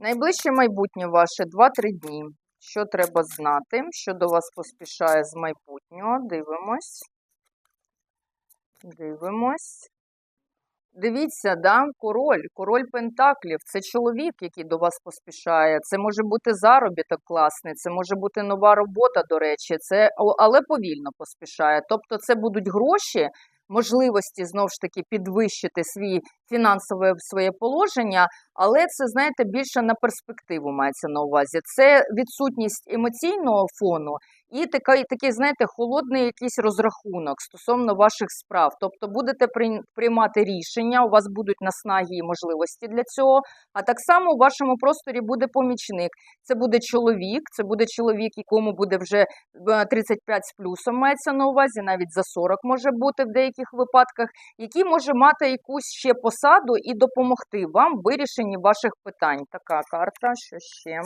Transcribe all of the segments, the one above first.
Найближче майбутнє ваше 2-3 дні. Що треба знати? Що до вас поспішає з майбутнього? Дивимось. Дивимось. Дивіться, да? король, король Пентаклів. Це чоловік, який до вас поспішає. Це може бути заробіток класний, це може бути нова робота, до речі, це, але повільно поспішає. Тобто, це будуть гроші, можливості знову ж таки підвищити свій фінансове своє положення, але це, знаєте, більше на перспективу мається на увазі. Це відсутність емоційного фону і такий, такий, знаєте, холодний якийсь розрахунок стосовно ваших справ. Тобто будете прийм- приймати рішення, у вас будуть наснаги і можливості для цього. А так само у вашому просторі буде помічник. Це буде чоловік, це буде чоловік, якому буде вже е, 35 з плюсом, мається на увазі, навіть за 40 може бути в деяких випадках, який може мати якусь ще посаду і допомогти вам в вирішенні ваших питань. Така карта, що ще?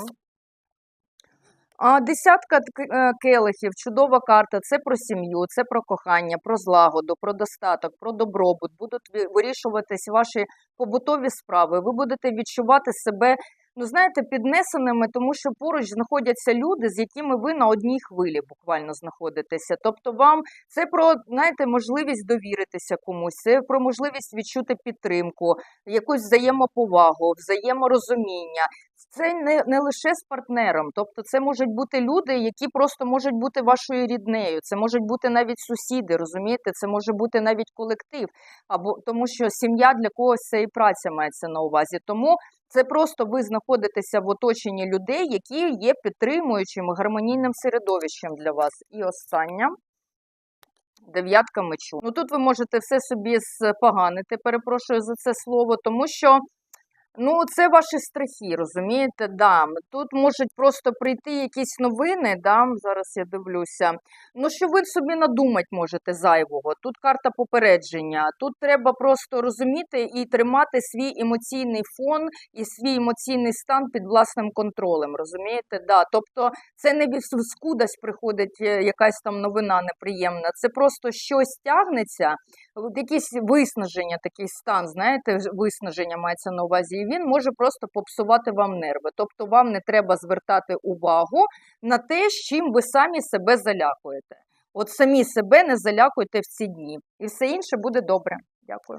Десятка тк- е, келихів, чудова карта. Це про сім'ю, це про кохання, про злагоду, про достаток, про добробут. Будуть вирішуватись ваші побутові справи. Ви будете відчувати себе, ну знаєте, піднесеними, тому що поруч знаходяться люди, з якими ви на одній хвилі буквально знаходитеся. Тобто, вам це про знаєте, можливість довіритися комусь, це про можливість відчути підтримку, якусь взаємоповагу, взаєморозуміння. Це не, не лише з партнером, тобто це можуть бути люди, які просто можуть бути вашою ріднею, це можуть бути навіть сусіди, розумієте, це може бути навіть колектив, або тому що сім'я для когось це і праця мається на увазі. Тому це просто ви знаходитеся в оточенні людей, які є підтримуючим гармонійним середовищем для вас. І остання. Дев'ятка мечу. Ну тут ви можете все собі споганити, перепрошую за це слово, тому що Ну, це ваші страхи, розумієте? Да. Тут можуть просто прийти якісь новини, да? зараз я дивлюся. Ну, що ви собі надумати можете зайвого. Тут карта попередження. Тут треба просто розуміти і тримати свій емоційний фон і свій емоційний стан під власним контролем. Розумієте? Да. Тобто це не від скудась приходить е, якась там новина неприємна. Це просто щось тягнеться, от якесь виснаження, такий стан, знаєте, виснаження мається на увазі, і він може просто попсувати вам нерви. Тобто вам не треба звертати увагу на те, з чим ви самі себе залякуєте. От самі себе не залякуйте в ці дні, і все інше буде добре. Дякую.